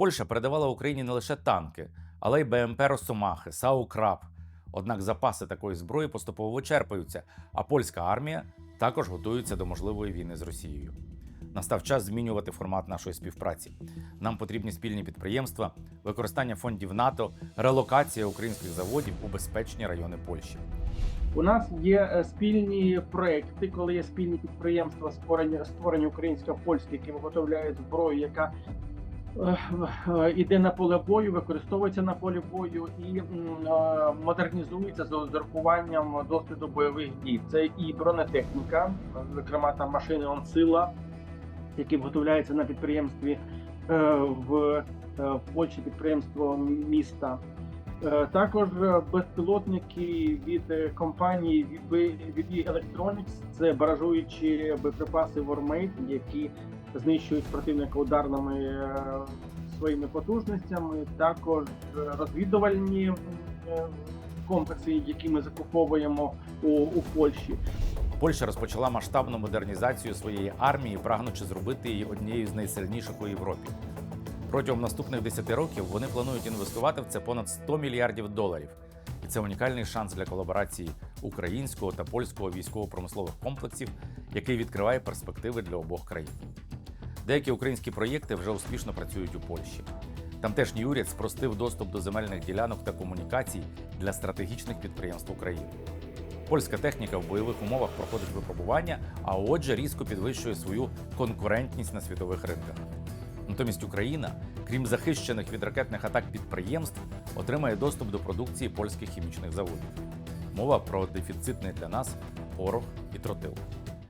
Польща передавала Україні не лише танки, але й БМП Росомахи, САУ Краб. Однак запаси такої зброї поступово вичерпуються, а польська армія також готується до можливої війни з Росією. Настав час змінювати формат нашої співпраці. Нам потрібні спільні підприємства, використання фондів НАТО, релокація українських заводів у безпечні райони Польщі. У нас є е, спільні проекти, коли є спільні підприємства, створені створені українсько-польські, які виготовляють зброю, яка іде на поле бою, використовується на полі бою і модернізується з урахуванням досвіду бойових дій. Це і бронетехніка, зокрема там машини «Онсила», які виготовляються на підприємстві е, в, е, Польщі, підприємство міста. Е, Також безпілотники від компанії VB Electronics, це баражуючі боєприпаси Вормейт, які знищують противника ударними е, своїми потужностями. Також е, розвідувальні е, комплекси, які ми закуповуємо у, у Польщі. Польща розпочала масштабну модернізацію своєї армії, прагнучи зробити її однією з найсильніших у Європі. Протягом наступних 10 років вони планують інвестувати в це понад 100 мільярдів доларів. І це унікальний шанс для колаборації українського та польського військово-промислових комплексів, який відкриває перспективи для обох країн. Деякі українські проєкти вже успішно працюють у Польщі. Тамтешній уряд спростив доступ до земельних ділянок та комунікацій для стратегічних підприємств України. Польська техніка в бойових умовах проходить випробування, а отже, різко підвищує свою конкурентність на світових ринках. Натомість Україна, крім захищених від ракетних атак підприємств, отримає доступ до продукції польських хімічних заводів. Мова про дефіцитний для нас порох і тротил.